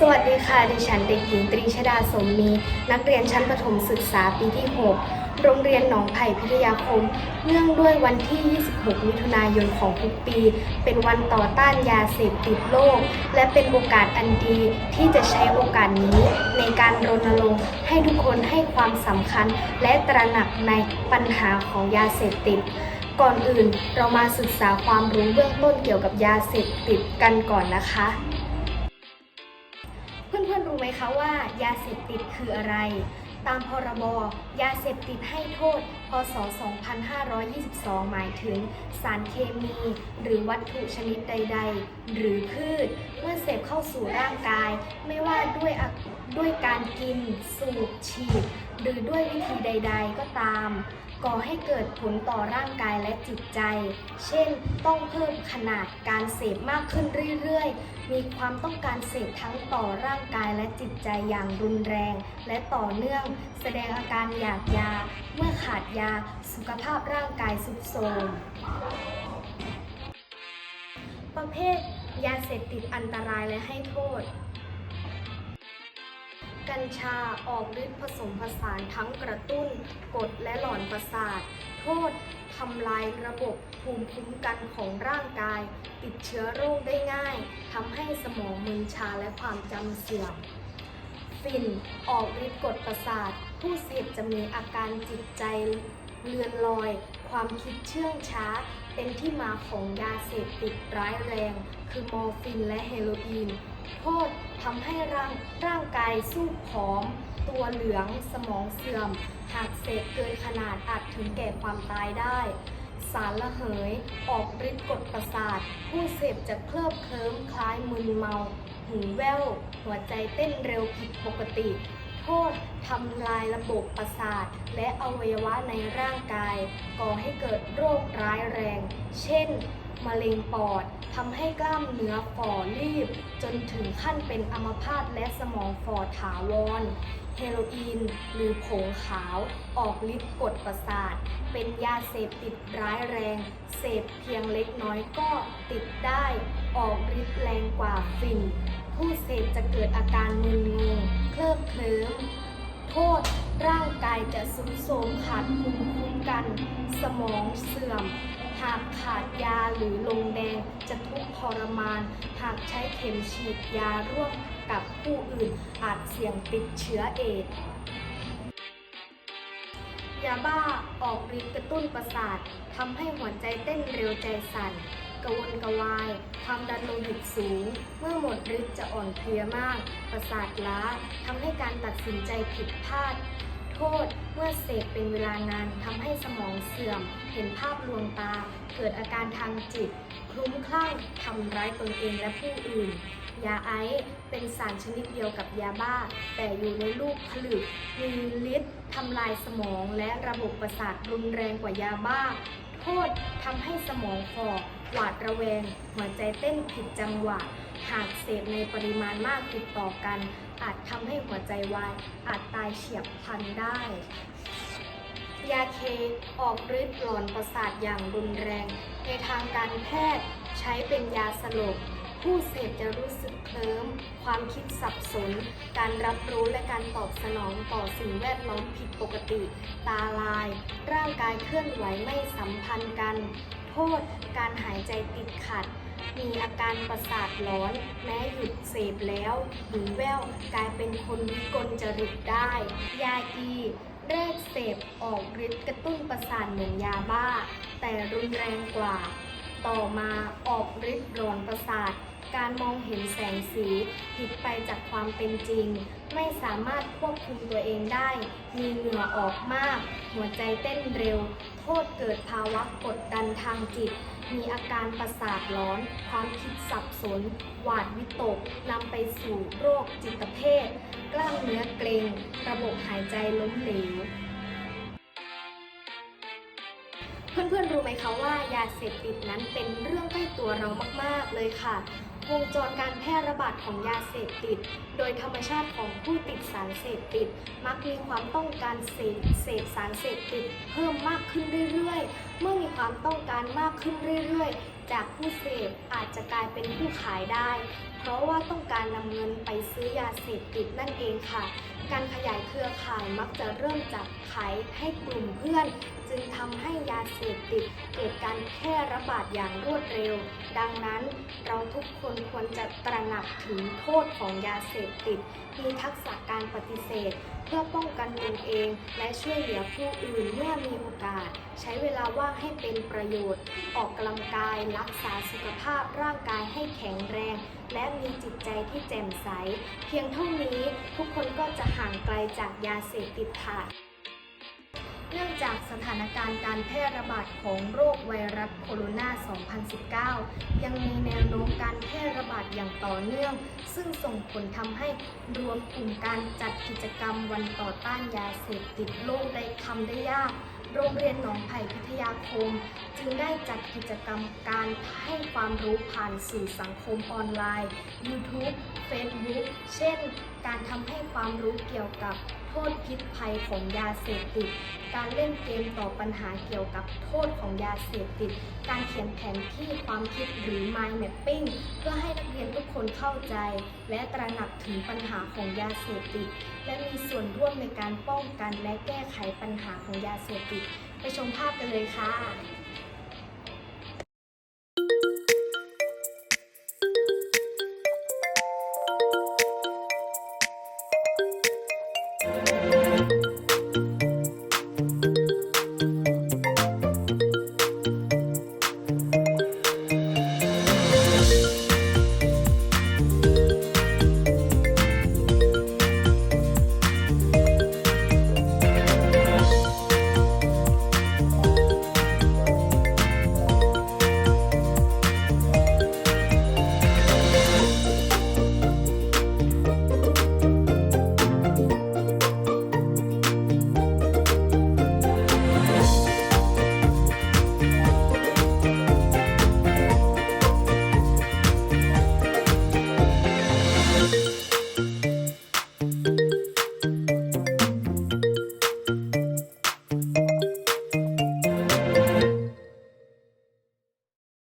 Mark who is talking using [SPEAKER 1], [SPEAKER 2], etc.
[SPEAKER 1] สวัสดีค่ะ ดิฉันเด็กหญิงตรีชดาสมมี นักเรียนชั้นประถมศึกษาปีที่ 6 โรงเรียนหนองไผ่พิทยาคม เนื่องด้วยวันที่ 26 มิถุนายนของทุกปี เป็นวันต่อต้านยาเสพติดโลก และเป็นโอกาสอันดีที่จะใช้โอกาสนี้ในการรณรงค์ให้ทุกคนให้ความสำคัญ และตระหนักในปัญหาของยาเสพติดก่อนอื่นเรามาศึกษาความรู้เบื้องต้นเกี่ยวกับยาเสพติดกันก่อนนะคะ ไหมคะว่ายาเสพติดคืออะไร ตามพรบยาเสพติดให้โทษพศ 2522 หมายถึงสารเคมี หรือวัตถุชนิดใด ๆ หรือพืช เมื่อเสพเข้าสู่ร่างกาย ไม่ว่าด้วยด้วยการกิน สูบฉีด หรือด้วยวิธีใด ๆ ก็ตาม ก่อให้เกิดผลต่อร่างกายและจิตใจ เช่น ต้องเพิ่มขนาดการเสพมากขึ้นเรื่อย ๆ มีความต้องการเสพทั้งต่อร่างกายและจิตใจอย่างรุนแรง และต่อเนื่อง แสดงอาการอยากยา เมื่อขาดยา สุขภาพร่างกายสุดโทรมประเภทยาเสพติดอันตรายและให้โทษ กัญชาออกฤทธิ์ผสมผสานทั้งกระตุ้น กดและหลอนประสาท โทษทำลายระบบภูมิคุ้มกันของร่างกาย ติดเชื้อโรคได้ง่ายทำให้สมองมึนชาและความจำเสื่อม ฟินออกฤทธิ์กดประสาท ผู้เสพจะมีอาการจิตใจเลือนลอย ความคิดเชื่องช้า เป็นที่มาของยาเสพติดร้ายแรง คือมอร์ฟินและเฮโรอีน โทษทำให้ร่างร่างกายสู้ผอม ตัวเหลืองสมองเสื่อม หากเสพเกินขนาดอาจถึงแก่ความตายได้ สารละเหย ออกฤทธิ์กดประสาท ผู้เสพจะเคลิบเคลิ้มคล้ายมึนเมา หูแว่วหัวใจเต้นเร็วผิดปกติ โทษทำลายระบบประสาท และอวัยวะในร่างกาย ก่อให้เกิดโรคร้ายแรง เช่น มะเร็งปอดทำให้กล้ามเนื้อฝ่อรีบ จนถึงขั้นเป็นอัมพาตและสมองฝ่อถาวร เฮโรอีน หรือผงขาว ออกฤทธิ์กดประสาท เป็นยาเสพติดร้ายแรง เสพเพียงเล็กน้อยก็ติดได้ ออกฤทธิ์แรงกว่าฟินผู้เสพจะเกิดอาการมึนงง เคลิบเคลิ้มโทษร่างกายจะสุดโทรมขาดภูมิคุ้มกัน สมองเสื่อมากขาดยาหรือลงแดงจะทุกข์ทรมาน หากใช้เข็มฉีดยาร่วมกับผู้อื่นอาจเสี่ยงติดเชื้อเอดส์ยาบ้าออกฤทธิ์กระตุ้นประสาททำให้หัวใจเต้นเร็วใจสั่นกระวนกระวาย ความดันโลหิตสูง เมื่อหมดฤทธิ์จะอ่อนเพลียมาก ประสาทล้าทำให้การตัดสินใจผิดพลาด โทษเมื่อเสพเป็นเวลานานทำให้สม เสื่อม เห็นภาพลวงตา เกิดอาการทางจิต คลุ้มคลั่งทำร้ายตนเองและผู้อื่น ยาไอซ์เป็นสารชนิดเดียวกับยาบ้า แต่อยู่ในรูปผลึก มีฤทธิ์ทำลายสมองและระบบประสาทรุนแรงกว่ายาบ้า โทษทำให้สมองฝ่อหวาดระแวง หัวใจเต้นผิดจังหวะ หากเสพในปริมาณมากติดต่อกัน อาจทำให้หัวใจวาย อาจตายเฉียบพลันได้าเคออกฤทธิ์หลอนประสาทอย่างรุนแรง ในทางการแพทย์ใช้เป็นยาสลบ ผู้เสพจะรู้สึกเคลิ้ม ความคิดสับสน การรับรู้และการตอบสนองต่อสิ่งแวดล้อมผิดปกติ ตาลาย ร่างกายเคลื่อนไหวไม่สัมพันธ์กัน โทษ การหายใจติดขัดมีอาการประสาทร้อน แม้หยุดเสพแล้วหูแว่วกลายเป็นคนวิกลจริตได้ ยาอี แรกเสพออกฤทธิ์กระตุ้นประสาทเหมือนยาบ้า แต่รุนแรงกว่า ต่อมาออกฤทธิ์หลอนประสาท การมองเห็นแสงสีผิดไปจากความเป็นจริง ไม่สามารถควบคุมตัวเองได้ มีเหงื่อออกมาก หัวใจเต้นเร็ว โทษเกิดภาวะกดดันทางจิต มีอาการประสาทร้อน ความคิดสับสน หวาดวิตกนำไปสู่โรคจิตเภท กล้ามเนื้อเกร็ง ระบบหายใจล้มเหลว เพื่อนๆรู้ไหมคะว่ายาเสพติดนั้นเป็นเรื่องใกล้ตัวเรามากๆเลยค่ะ วงจรการแพร่ระบาดของยาเสพติด โดยธรรมชาติของผู้ติดสารเสพติด มักมีความต้องการเสพเสพสารเสพติด เพิ่มมากขึ้นเรื่อยๆ เมื่อมีความต้องการมากขึ้นเรื่อยๆ จากผู้เสพอาจจะกลายเป็นผู้ขายได้ เพราะว่าต้องการนำเงินไปซื้อยาเสพติดนั่นเองค่ะ การขยายเครือข่ายมักจะเริ่มจากขายให้กลุ่มเพื่อน จึงทำให้ยาเสพติดเกิดการแพร่ระบาดอย่างรวดเร็ว ดังนั้นเราทุกคนควรจะตระหนักถึงโทษของยาเสพติด มีทักษะการปฏิเสธ เพื่อป้องกันตนเอง และช่วยเหลือผู้อื่นเมื่อมีโอกาส ใช้เวลาว่างให้เป็นประโยชน์ ออกกำลังกายรักษาสุขภาพร่างกายให้แข็งแรง และมีจิตใจที่แจ่มใส เพียงเท่านี้ทุกคนก็จะห่างไกลจากยาเสพติดค่ะเนื่องจากสถานการณ์การแพร่ระบาดของโรคไวรัสโคโรนา 2019 ยังมีแนวโน้มการแพร่ระบาดอย่างต่อเนื่อง ซึ่งส่งผลทำให้รวมกลุ่มการจัดกิจกรรมวันต่อต้านยาเสพติดโลกได้ทำได้ยาก โรงเรียนหนองไผ่พิทยาคม จึงได้จัดกิจกรรมการให้ความรู้ผ่านสื่อสังคมออนไลน์ YouTube Facebook เช่น การทำให้ความรู้เกี่ยวกับ โทษพิษภัยของยาเสพติด การเล่นเกมต่อปัญหาเกี่ยวกับโทษของยาเสพติด การเขียนแผนที่ความคิดหรือ mind mapping เพื่อให้นักเรียนทุกคนเข้าใจ และตระหนักถึงปัญหาของยาเสพติด และมีส่วนร่วมในการป้องกันและแก้ไขปัญหาของยาเสพติด ไปชมภาพกันเลยค่ะ